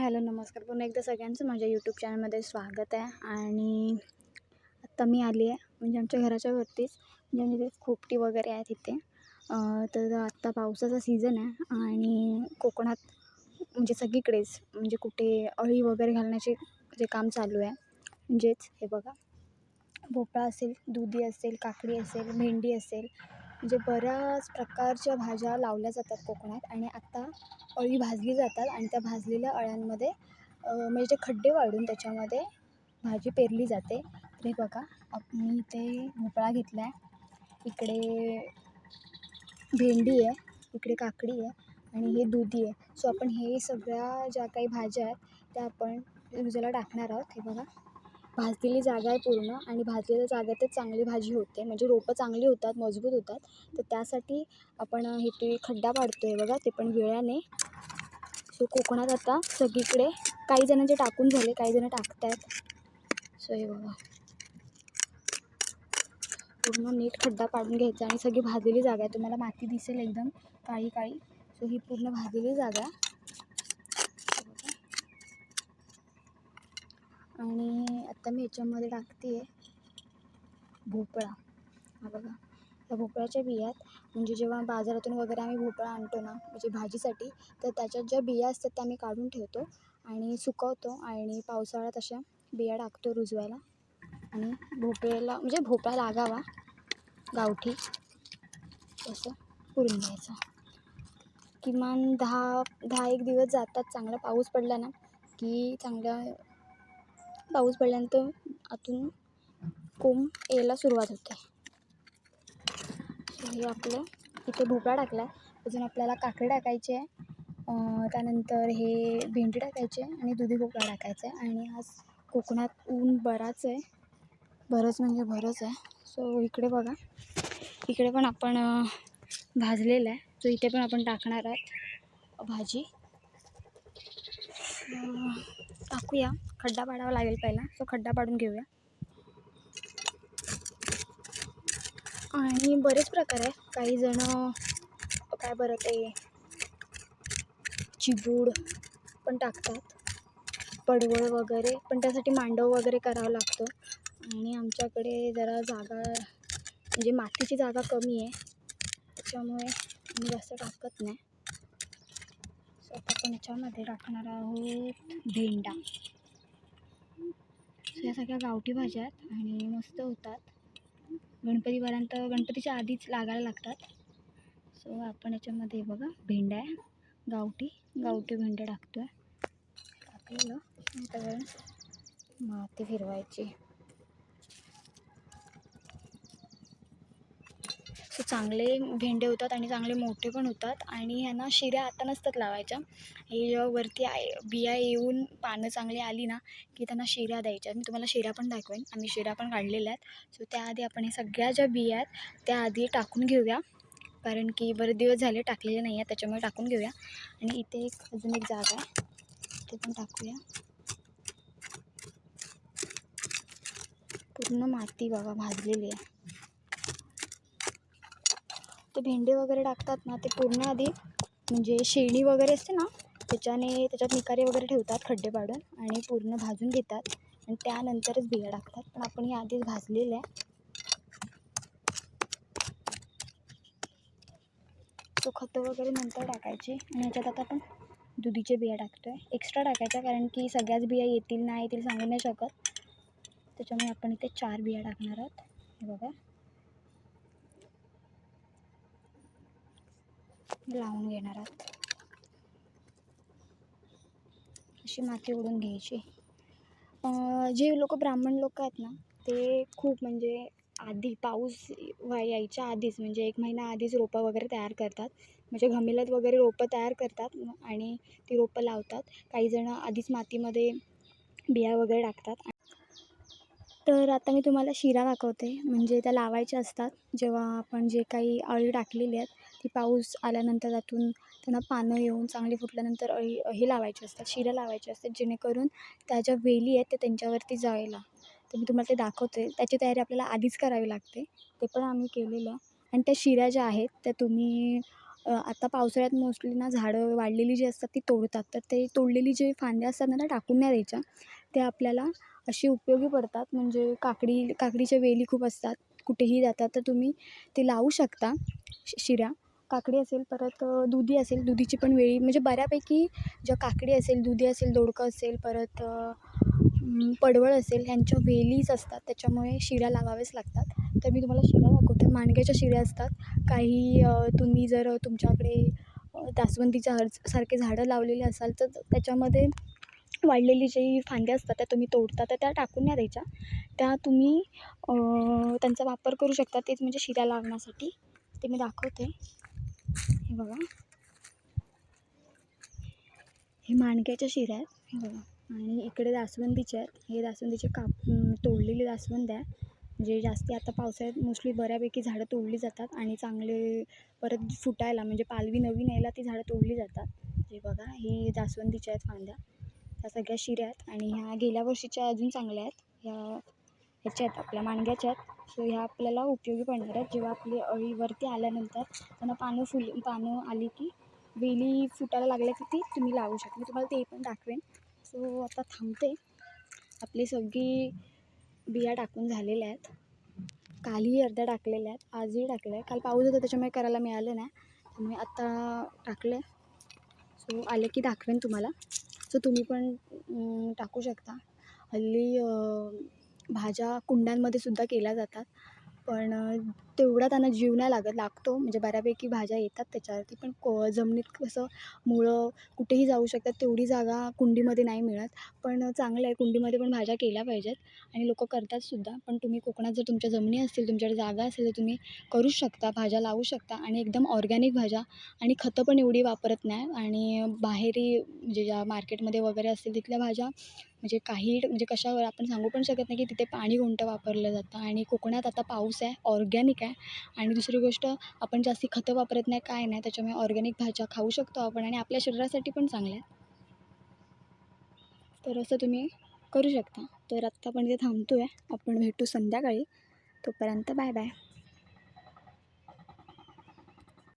Hello नमस्कार. पुन्हा एकदा सगळ्यांचं माझ्या यूट्यूब चॅनलमध्ये स्वागत आहे. आणि आत्ता मी आली आहे म्हणजे आमच्या घराच्या वरतीच. म्हणजे आमच्या खोपटी वगैरे आहे तिथे तर आत्ता पावसाचा सीझन आहे आणि कोकणात म्हणजे सगळीकडेच म्हणजे कुठे अळी वगैरे घालण्याचे जे काम चालू आहे म्हणजेच हे बघा. भोपळा असेल दुधी असेल काकडी असेल भेंडी असेल म्हणजे बऱ्याच प्रकारच्या भाज्या लावल्या जातात कोकणात आणि आत्ता अळी भाजली जातात आणि त्या भाजलेल्या अळ्यांमध्ये म्हणजे ते खड्डे वाढून त्याच्यामध्ये भाजी पेरली जाते. तर हे बघा मी इथे भोपळा घेतला आहे इकडे भेंडी आहे इकडे काकडी आहे आणि हे दुधी आहे. सो आपण हे सगळ्या ज्या काही भाज्या आहेत त्या आपण ज्याला टाकणार आहोत. हे बघा. भाजलेली जागा आहे पूर्ण आणि भाजलेल्या जागेतच चांगली भाजी होते. म्हणजे रोपं चांगली होतात मजबूत होतात. तर त्यासाठी आपण हे ते खड्डा पाडतो आहे बघा ते पण विळ्याने सो कोकणात आता सगळीकडे काही जणांचे टाकून झाले काही जण टाकत आहेत सो हे बघा. पूर्ण नीट खड्डा पाडून घ्यायचा आणि सगळी भाजलेली जागा आहे. तुम्हाला माती दिसेल एकदम काळी काळी सो ही पूर्ण भाजलेली जागा आहे. हे बघा. आणि आत्ता मी याच्यामध्ये टाकते आहे भोपळा. हा बघा. त्या भोपळ्याच्या बियात म्हणजे जेव्हा बाजारातून वगैरे आम्ही भोपळा आणतो ना म्हणजे भाजीसाठी तर त्याच्यात ज्या बिया असतात त्या आम्ही काढून ठेवतो आणि सुकवतो आणि पावसाळ्यात अशा बिया टाकतो रुजवायला. आणि भोपळ्याला म्हणजे भोपळा लागावा. गावठी. तसं पुरून घ्यायचं. किमान दहा दहा एक दिवस जातात. चांगला पाऊस पडला ना की चांगल्या पाऊस पडल्यानंतर आतून कोंब यायला सुरुवात होते. हे आपलं इथे भोपळा टाकला आहे अजून आपल्याला काकडी टाकायची आहे. त्यानंतर हे भेंडी टाकायची आहे आणि दुधी भोपळा टाकायचा आहे. आणि आज कोकणात ऊन बराच आहे. बरंच म्हणजे बरंच आहे. सो इकडे बघा. इकडे पण आपण भाजलेला भाजलेलं आहे. सो इथे पण आपण टाकणार आहोत भाजी. टाकूया. खड्डा पाडावा लागेल पहिला. सो खड्डा पाडून घेऊया. आणि बरेच प्रकार आहे काही जण काय बरं ते चिबूड पण टाकतात. पडवळ वगैरे पण त्यासाठी मांडव वगैरे करावं लागतो. आणि आमच्याकडे जरा जागा म्हणजे मातीची जागा कमी आहे. त्याच्यामुळे आम्ही जास्त टाकत नाही. सो आता आपण याच्यामध्ये टाकणार आहोत भेंडा. ह्या या सगळ्या गावठी भाज्या आहेत आणि मस्त होतात. गणपतीपर्यंत गणपतीच्या आधीच लागायला लागतात. सो आपण याच्यामध्ये बघा भेंड्या आहे. गावठी गावठी भेंड्या टाकतो आहे टाकलेलं. आता माती फिरवायची. चांगले भेंडे होतात आणि चांगले मोठे पण होतात. आणि ह्यांना शिऱ्या आता नसतात लावायच्या. हे जेव्हा वरती आय बिया येऊन पानं चांगली आली ना की त्यांना शिऱ्या द्यायच्या. मी तुम्हाला शिऱ्या पण दाखवेन. आम्ही शिऱ्या पण काढलेल्या आहेत. सो त्याआधी आपण हे सगळ्या ज्या बिया आहेत त्या आधी टाकून घेऊया. कारण की बरेच दिवस झाले टाकलेले नाही आहेत त्याच्यामुळे टाकून घेऊया. आणि इथे एक अजून एक जागा आहे. ते पण टाकूया. पूर्ण माती बाबा भाजलेली आहे. ते भेंडे वगैरे टाकतात ना ते पूर्ण आधी म्हणजे शेणी वगैरे असते ना त्याच्याने त्याच्यात निकारे वगैरे ठेवतात खड्डे पाडून आणि पूर्ण भाजून घेतात. आणि त्यानंतरच बिया टाकतात. पण आपण हे आधीच भाजलेलं आहे. तो खतं वगैरे नंतर टाकायचे आणि ह्याच्यात आता आपण दुधीचे बिया टाकतो आहे एक्स्ट्रा टाकायच्या कारण की सगळ्याच बिया येतील नाही येतील सांगू नाही शकत. त्याच्यामुळे आपण इथे चार बिया टाकणार आहोत. हे बघा. लावून घेणार आहात. अशी माती ओढून घ्यायची. जे लोक ब्राह्मण लोक आहेत ना ते खूप म्हणजे आधी पाऊस व्हा यायच्या आधीच म्हणजे एक महिना आधीच रोपं वगैरे तयार करतात. म्हणजे घमेलत वगैरे रोपं तयार करतात आणि ती रोपं लावतात. काहीजणं आधीच मातीमध्ये बिया वगैरे टाकतात. तर आता मी तुम्हाला शिरा दाखवते. म्हणजे त्या लावायच्या असतात. जेव्हा आपण जे काही अळी टाकलेली आहेत ती पाऊस आल्यानंतर त्यातून त्यांना पानं येऊन चांगली फुटल्यानंतर अळी हे लावायचे असतात. शिरा लावायचे असतात जेणेकरून त्या ज्या वेली आहेत त्या त्यांच्यावरती जायला. तर मी तुम्हाला ते दाखवते. त्याची तयारी आपल्याला आधीच करावी लागते. ते पण आम्ही केलेलं. आणि त्या शिऱ्या ज्या आहेत त्या तुम्ही आता पावसाळ्यात मोस्टली ना झाडं वाढलेली जी असतात ती तोडतात. तर ते तोडलेली जे फांद्या असतात ना त्या टाकून नाही द्यायच्या. ते आपल्याला अशी उपयोगी पडतात. म्हणजे काकडी काकडीच्या वेली खूप असतात. कुठेही जातात तर तुम्ही ते लावू शकता. शिऱ्या. काकडी असेल परत दुधी असेल. दुधीची पण वेळी म्हणजे बऱ्यापैकी ज्या काकडी असेल दुधी असेल दोडकं असेल परत पडवळ असेल ह्यांच्या वेलीच असतात. त्याच्यामुळे शिऱ्या लावावेच लागतात. तर मी तुम्हाला शिऱ्या दाखवते. मांडग्याच्या शिऱ्या असतात. काही तुम्ही जर तुमच्याकडे अ, जास्वंदीच्या हर सारखे झाडं लावलेले असाल तर त्याच्यामध्ये वाढलेली जी फांद्या असतात त्या तुम्ही तोडता तर त्या टाकून नाही द्यायच्या. त्या तुम्ही त्यांचा वापर करू शकता तेच म्हणजे शिऱ्या लावण्यासाठी. ते मी दाखवते. हे बघा. हे माणक्याच्या शिऱ्या आहेत. हे बघा. आणि इकडे जास्वंदीचे आहेत. हे जास्वंदीचे काप तोडलेली जास्वंद आहे. म्हणजे जास्ती आता पावसाळ्यात मोस्टली बऱ्यापैकी झाडं तोडली जातात आणि चांगले परत फुटायला म्हणजे पालवी नवीन यायला ती झाडं तोडली जातात. हे बघा हे जास्वंदीच्या आहेत फांद्या. ह्या सगळ्या शिऱ्या आहेत आणि ह्या गेल्या वर्षीच्या अजून चांगल्या आहेत. ह्या ह्याच्या आहेत आपल्या मांडग्याच्या आहेत. सो ह्या आपल्याला उपयोगी पडणार आहेत. जेव्हा आपली अळीवरती आल्यानंतर त्यांना पानं फुल पानं आली की वेली फुटायला लागल्या की ती तुम्ही लावू शकता. मी तुम्हाला ते पण दाखवेन. सो आता थांबते. आपली सगळी बिया टाकून झालेल्या आहेत. कालही अर्ध्या टाकलेल्या आहेत. आजही टाकल्या आहे काल पाऊस होता त्याच्यामुळे करायला मिळालं नाही. त्यामुळे आत्ता टाकलं आहे सो आले की दाखवेन तुम्हाला. सो तुम्ही पण टाकू शकता. हल्ली भाज्या कुंड्यांमध्ये सुद्धा केल्या जातात. पण तेवढा त्यांना जीव नाही लागत लागतो. म्हणजे बऱ्यापैकी भाज्या येतात त्याच्यावरती पण को जमिनीत कसं मुळं कुठेही जाऊ शकतात तेवढी जागा कुंडीमध्ये नाही मिळत. पण चांगलं आहे कुंडीमध्ये पण भाज्या केल्या पाहिजेत आणि लोकं करतात सुद्धा. पण तुम्ही कोकणात जर तुमच्या जमिनी असतील तुमच्याकडे जागा असेल तर तुम्ही करू शकता भाज्या लावू शकता. आणि एकदम ऑर्गॅनिक भाज्या आणि खतं पण एवढी वापरत नाही. आणि बाहेरी म्हणजे ज्या मार्केटमध्ये वगैरे असतील तिथल्या भाज्या म्हणजे काही म्हणजे कशावर आपण सांगू पण शकत नाही की तिथे पाणी कोणतं वापरलं जातं. आणि कोकणात आता पाऊस आहे ऑर्गॅनिक ठीक आहे. आणि दुसरी गोष्ट आपण जास्त खतं वापरत नाही काय नाही त्याच्यामुळे ऑर्गॅनिक भाज्या खाऊ शकतो आपण आणि आपल्या शरीरासाठी पण चांगल्या आहेत. तर असं तुम्ही करू शकता. तर आत्ता आपण इथे थांबतो आहे आपण भेटू संध्याकाळी. तोपर्यंत बाय बाय.